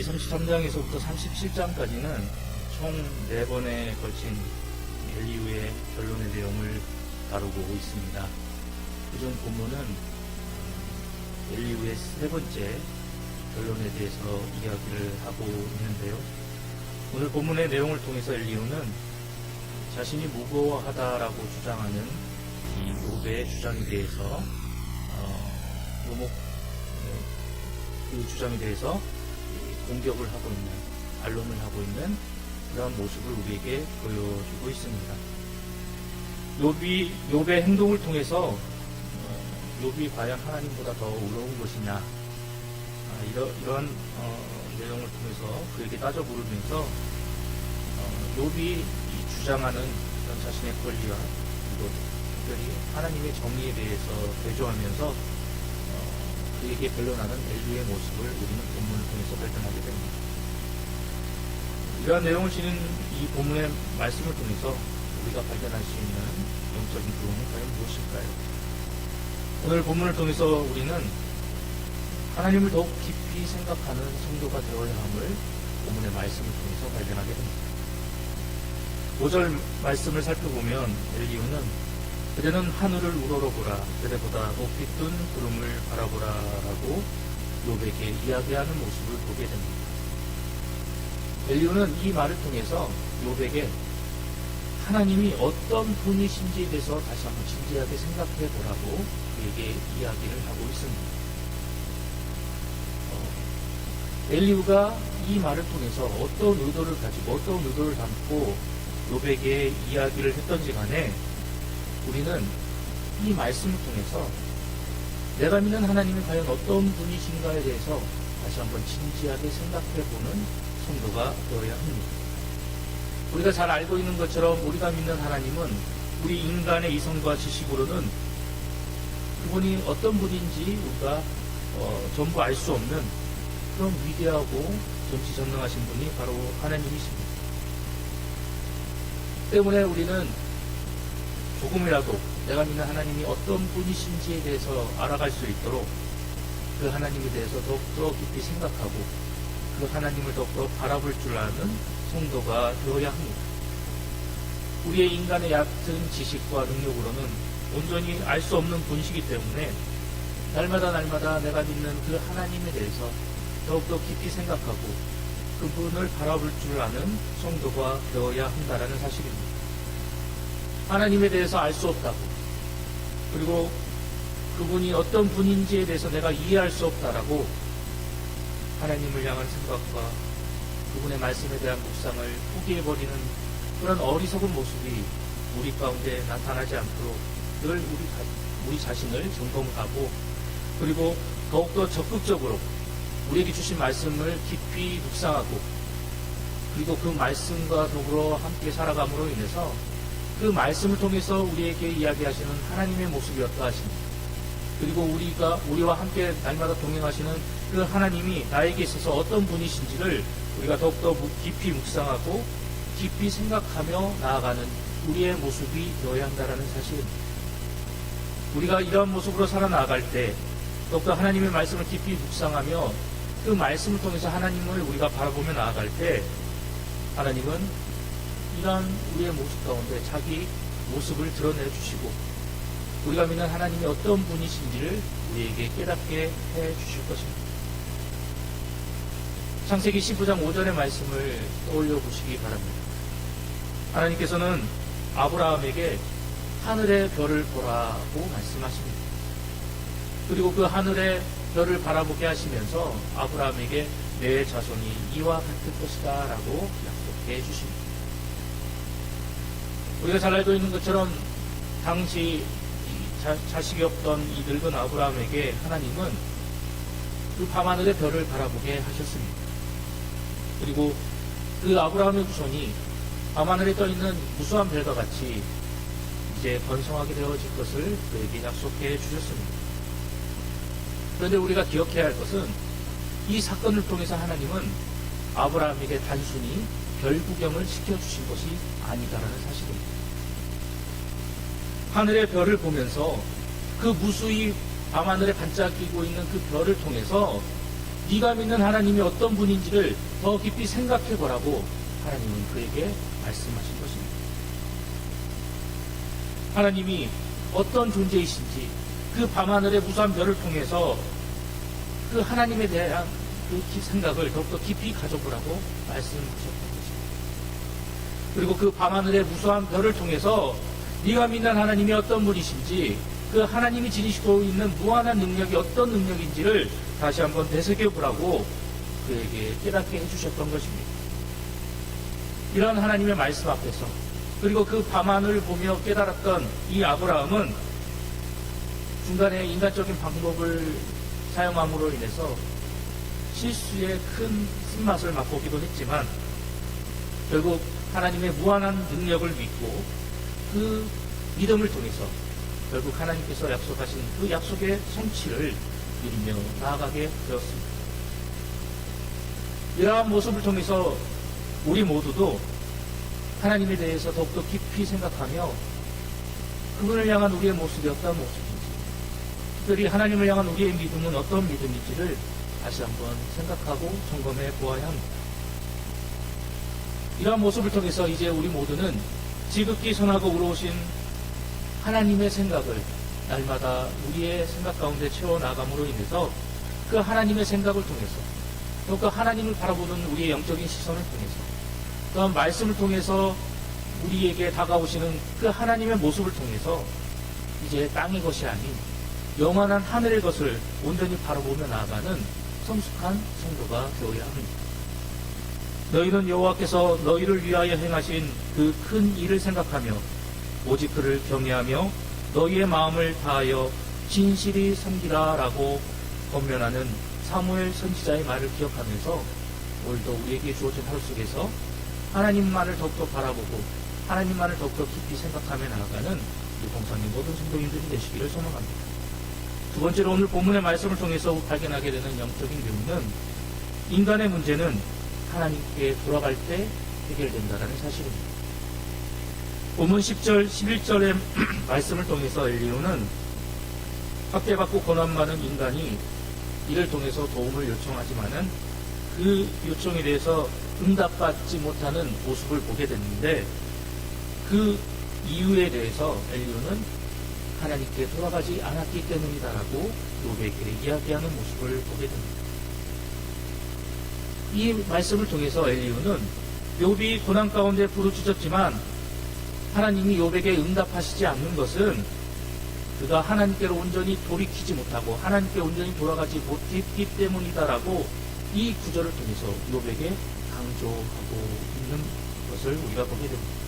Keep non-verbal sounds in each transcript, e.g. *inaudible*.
이 33장에서부터 37장까지는 총 4번에 걸친 엘리우의 결론의 내용을 다루고 있습니다. 그중 본문은 어, 엘리우의 세 번째 결론에 대해서 이야기를 하고 있는데요. 오늘 본문의 내용을 통해서 엘리우는 자신이 무고하다라고 주장하는 이 노베의 주장에 대해서 어, 네, 그 주장에 대해서 이 공격을 하고 있는 반론을 하고 있는 그러한 모습을 우리에게 보여주고 있습니다. 욥이 욥의 행동을 통해서 어, 욥이 과연 하나님보다 더 의로운 것이냐 아, 이러, 이런 어, 내용을 통해서 그에게 따져 물으면서 어, 이 주장하는 그런 자신의 권리와 그리고 특별히 하나님의 정의에 대해서 대조하면서 어, 그에게 변론하는 엘리의 모습을 우리는 본문을 통해서 발견하게 됩니다. 이러한 내용을 지닌 이 본문의 말씀을 통해서 우리가 발견할 수 있는 영적인 교훈은 과연 무엇일까요? 오늘 본문을 통해서 우리는 하나님을 더욱 깊이 생각하는 성도가 되어야 함을 본문의 말씀을 통해서 발견하게 됩니다. 5절 말씀을 살펴보면 엘리우는 그대는 하늘을 우러러보라 그대보다 높이 뜬 구름을 바라보라라고 욥에게 이야기하는 모습을 보게 됩니다. 엘리우는 이 말을 통해서 욥에게 하나님이 어떤 분이신지에 대해서 다시 한번 진지하게 생각해 보라고 그에게 이야기를 하고 있습니다. 어, 엘리우가 이 말을 통해서 어떤 의도를 가지고 어떤 의도를 담고 욥에게 이야기를 했던지 간에 우리는 이 말씀을 통해서 내가 믿는 하나님이 과연 어떤 분이신가에 대해서 다시 한번 진지하게 생각해 보는 성도가 되어야 합니다. 우리가 잘 알고 있는 것처럼 우리가 믿는 하나님은 우리 인간의 이성과 지식으로는 그분이 어떤 분인지 우리가 어, 전부 알 수 없는 그런 위대하고 전지전능하신 분이 바로 하나님이십니다. 때문에 우리는 조금이라도 내가 믿는 하나님이 어떤 분이신지에 대해서 알아갈 수 있도록 그 하나님에 대해서 더욱더 깊이 생각하고 그 하나님을 더욱더 바라볼 줄 아는 성도가 되어야 합니다. 우리의 인간의 얕은 지식과 능력으로는 온전히 알 수 없는 분이시기 때문에 날마다 날마다 내가 믿는 그 하나님에 대해서 더욱더 깊이 생각하고 그분을 바라볼 줄 아는 성도가 되어야 한다라는 사실입니다. 하나님에 대해서 알 수 없다고. 그리고 그분이 어떤 분인지에 대해서 내가 이해할 수 없다라고 하나님을 향한 생각과 그분의 말씀에 대한 묵상을 포기해버리는 그런 어리석은 모습이 우리 가운데 나타나지 않도록 늘 우리, 자- 우리 자신을 점검하고 그리고 더욱더 적극적으로 우리에게 주신 말씀을 깊이 묵상하고 그리고 그 말씀과 더불어 함께 살아감으로 인해서 그 말씀을 통해서 우리에게 이야기하시는 하나님의 모습이 어떠하신지 그리고 우리가 우리와 함께 날마다 동행하시는 그 하나님이 나에게 있어서 어떤 분이신지를 우리가 더욱더 무- 깊이 묵상하고 깊이 생각하며 나아가는 우리의 모습이 되어야 한다는 사실입니다. 우리가 이러한 모습으로 살아나갈 때 더욱더 하나님의 말씀을 깊이 묵상하며 그 말씀을 통해서 하나님을 우리가 바라보며 나아갈 때 하나님은 이러한 우리의 모습 가운데 자기 모습을 드러내 주시고 우리가 믿는 하나님이 어떤 분이신지를 우리에게 깨닫게 해 주실 것입니다. 창세기 15장 5절의 말씀을 떠올려 보시기 바랍니다. 하나님께서는 아브라함에게 하늘의 별을 보라고 말씀하십니다. 그리고 그 하늘의 별을 바라보게 하시면서 아브라함에게 내 자손이 이와 같을 것이다 라고 약속해 주십니다. 우리가 잘 알고 있는 것처럼 당시 이 자, 자식이 없던 이 늙은 아브라함에게 하나님은 그 밤하늘의 별을 바라보게 하셨습니다. 그리고 그 아브라함의 후손이 밤하늘에 떠있는 무수한 별과 같이 이제 번성하게 되어질 것을 그에게 약속해 주셨습니다. 그런데 우리가 기억해야 할 것은 이 사건을 통해서 하나님은 아브라함에게 단순히 별 구경을 시켜주신 것이 아니다라는 사실입니다. 하늘의 별을 보면서 그 무수히 밤하늘에 반짝이고 있는 그 별을 통해서 네가 믿는 하나님이 어떤 분인지를 더 깊이 생각해 보라고 하나님은 그에게 말씀하신 것입니다. 하나님이 어떤 존재이신지 그 밤하늘의 무수한 별을 통해서 그 하나님에 대한 그 기- 생각을 더욱더 깊이 가져보라고 말씀하셨던 것입니다. 그리고 그 밤하늘의 무수한 별을 통해서 네가 믿는 하나님이 어떤 분이신지 그 하나님이 지니시고 있는 무한한 능력이 어떤 능력인지를 다시 한번 되새겨보라고 그에게 깨닫게 해주셨던 것입니다. 이런 하나님의 말씀 앞에서 그리고 그 밤하늘을 보며 깨달았던 이 아브라함은 중간에 인간적인 방법을 사용함으로 인해서 실수의 큰 쓴맛을 맛보기도 했지만 결국 하나님의 무한한 능력을 믿고 그 믿음을 통해서 결국 하나님께서 약속하신 그 약속의 성취를 누리며 나아가게 되었습니다. 이러한 모습을 통해서 우리 모두도 하나님에 대해서 더욱더 깊이 생각하며 그분을 향한 우리의 모습이 어떤 모습인지 특별히 하나님을 향한 우리의 믿음은 어떤 믿음인지를 다시 한번 생각하고 점검해 보아야 합니다. 이러한 모습을 통해서 이제 우리 모두는 지극히 선하고 의로우신 하나님의 생각을 날마다 우리의 생각 가운데 채워나감으로 인해서 그 하나님의 생각을 통해서 또 그 하나님을 바라보는 우리의 영적인 시선을 통해서 또한 말씀을 통해서 우리에게 다가오시는 그 하나님의 모습을 통해서 이제 땅의 것이 아닌 영원한 하늘의 것을 온전히 바라보며 나아가는 성숙한 성도가 되어야 합니다. 너희는 여호와께서 너희를 위하여 행하신 그 큰 일을 생각하며 오직 그를 경외하며 너희의 마음을 다하여 진실이 섬기라라고 권면하는 사무엘 선지자의 말을 기억하면서 오늘도 우리에게 주어진 하루 속에서 하나님만을 더욱더 바라보고 하나님만을 더욱더 깊이 생각하며 나아가는 이 공상의 모든 성도인들이 되시기를 소망합니다. 두 번째로 오늘 본문의 말씀을 통해서 발견하게 되는 영적인 교훈은 인간의 문제는 하나님께 돌아갈 때 해결된다는 사실입니다. 본문 10절, 11절의 *clears throat* 말씀을 통해서 엘리오는 학대받고 고난받는 인간이 이를 통해서 도움을 요청하지만은 그 요청에 대해서 응답받지 못하는 모습을 보게 됐는데 그 이유에 대해서 엘리오는 하나님께 돌아가지 않았기 때문이다라고 요백에게 이야기하는 모습을 보게 됩니다. 이 말씀을 통해서 엘리오는 욥이 고난 가운데 부르짖었지만 하나님이 욥에게 응답하시지 않는 것은 그가 하나님께로 온전히 돌이키지 못하고 하나님께 온전히 돌아가지 못했기 때문이다라고 이 구절을 통해서 욥에게 강조하고 있는 것을 우리가 보게 됩니다.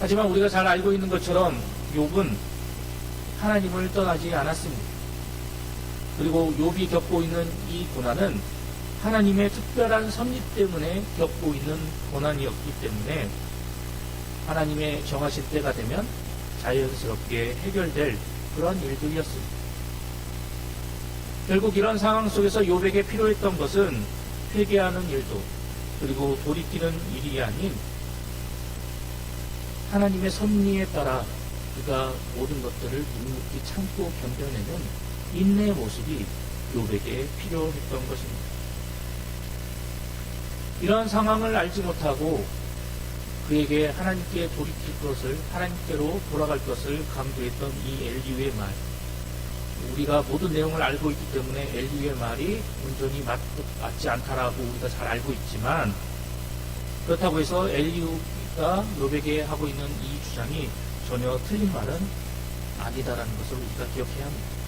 하지만 우리가 잘 알고 있는 것처럼 욥은 하나님을 떠나지 않았습니다. 그리고 욥이 겪고 있는 이 고난은 하나님의 특별한 섭리 때문에 겪고 있는 고난이었기 때문에 하나님의 정하신 때가 되면 자연스럽게 해결될 그런 일들이었습니다. 결국 이런 상황 속에서 욥에게 필요했던 것은 회개하는 일도 그리고 돌이키는 일이 아닌 하나님의 섭리에 따라 그가 모든 것들을 묵묵히 참고 견뎌내는 인내의 모습이 욥에게 필요했던 것입니다. 이러한 상황을 알지 못하고 그에게 하나님께 돌이킬 것을 하나님께로 돌아갈 것을 강조했던 이 엘리우의 말 우리가 모든 내용을 알고 있기 때문에 엘리우의 말이 온전히 맞, 맞지 않다라고 우리가 잘 알고 있지만 그렇다고 해서 엘리우가 욥에게 하고 있는 이 주장이 전혀 틀린 말은 아니다라는 것을 우리가 기억해야 합니다.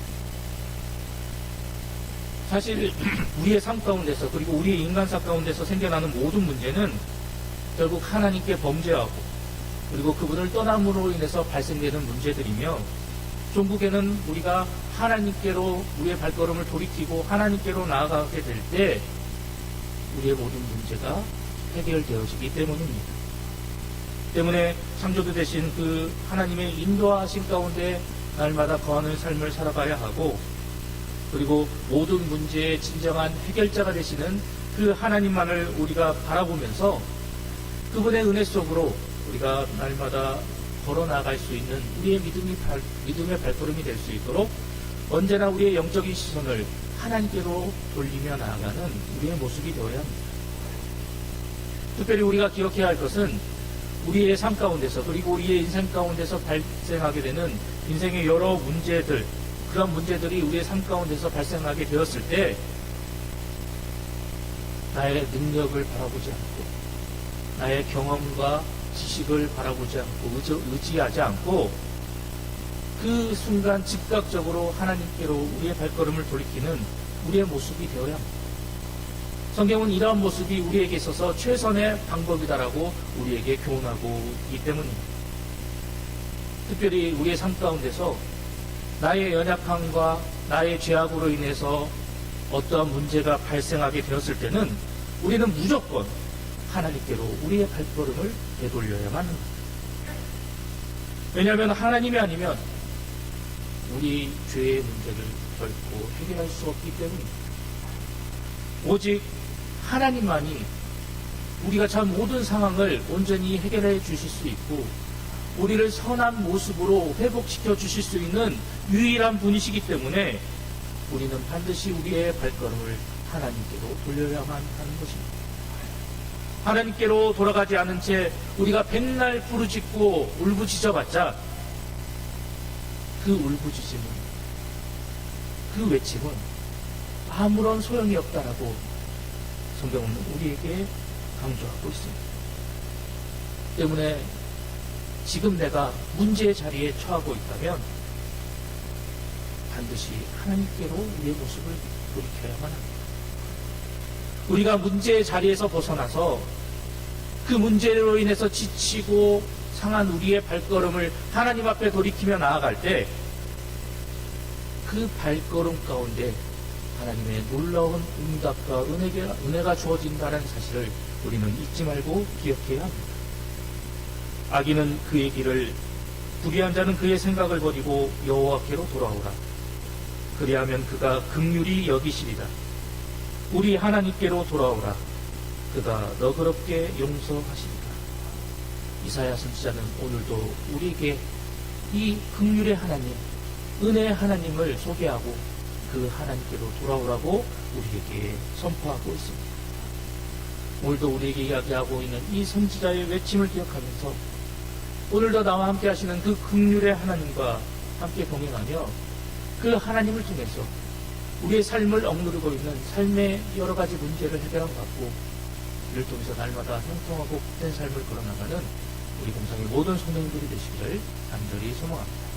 사실 *clears throat* 우리의 삶 가운데서 그리고 우리의 인간사 가운데서 생겨나는 모든 문제는 결국 하나님께 범죄하고 그리고 그분을 떠남으로 인해서 발생되는 문제들이며 종국에는 우리가 하나님께로 우리의 발걸음을 돌이키고 하나님께로 나아가게 될 때 우리의 모든 문제가 해결되어지기 때문입니다. 때문에 창조주 대신 그 하나님의 인도하신 가운데 날마다 거하는 삶을 살아가야 하고 그리고 모든 문제의 진정한 해결자가 되시는 그 하나님만을 우리가 바라보면서 그분의 은혜 속으로 우리가 날마다 걸어 나갈 수 있는 우리의 믿음이 발, 믿음의 발걸음이 될 수 있도록 언제나 우리의 영적인 시선을 하나님께로 돌리며 나아가는 우리의 모습이 되어야 합니다. 특별히 우리가 기억해야 할 것은 우리의 삶 가운데서 그리고 우리의 인생 가운데서 발생하게 되는 인생의 여러 문제들 그런 문제들이 우리의 삶 가운데서 발생하게 되었을 때 나의 능력을 바라보지 않고 나의 경험과 지식을 바라보지 않고 의지, 의지 하지 않고 그 순간 즉각적으로 하나님께로 우리의 발걸음을 돌이키는 우리의 모습이 되어야 합니다. 성경은 이러한 모습이 우리에게 있어서 최선의 방법이다라고 우리에게 교훈하고 있기 때문입니다. 특별히 우리의 삶 가운데서 나의 연약함과 나의 죄악으로 인해서 어떠한 문제가 발생하게 되었을 때는 우리는 무조건 하나님께로 우리의 발걸음을 되돌려야만 합니다. 왜냐하면 하나님이 아니면 우리 죄의 문제를 결코 해결할 수 없기 때문입니다. 오직 하나님만이 우리가 참 모든 상황을 온전히 해결해 주실 수 있고 우리를 선한 모습으로 회복시켜 주실 수 있는 유일한 분이시기 때문에 우리는 반드시 우리의 발걸음을 하나님께로 돌려야만 하는 것입니다. 하나님께로 돌아가지 않은 채 우리가 백날 부르짖고 울부짖어봤자 그 울부짖음은 그 외침은 아무런 소용이 없다라고 성경은 우리에게 강조하고 있습니다. 때문에 지금 내가 문제의 자리에 처하고 있다면 반드시 하나님께로 우리의 모습을 돌이켜야만 합니다. 우리가 문제의 자리에서 벗어나서 그 문제로 인해서 지치고 상한 우리의 발걸음을 하나님 앞에 돌이키며 나아갈 때 그 발걸음 가운데 하나님의 놀라운 응답과 은혜가, 은혜가 주어진다는 사실을 우리는 잊지 말고 기억해야 합니다. 아기는 그의 길을 불의한 자는 그의 생각을 버리고 여호와께로 돌아오라. 그리하면 그가 극률이 여기시리라. 우리 하나님께로 돌아오라. 그가 너그럽게 용서하시리라. 이사야 선지자는 오늘도 우리에게 이 극률의 하나님, 은혜의 하나님을 소개하고 그 하나님께로 돌아오라고 우리에게 선포하고 있습니다. 오늘도 우리에게 이야기하고 있는 이 선지자의 외침을 기억하면서 오늘도 나와 함께 하시는 그 극률의 하나님과 함께 동행하며 그 하나님을 통해서 우리의 삶을 억누르고 있는 삶의 여러 가지 문제를 해결하고 갖고 이를 통해서 날마다 형통하고 복된 삶을 걸어나가는 우리 공상의 모든 성도님들이 되시기를 간절히 소망합니다.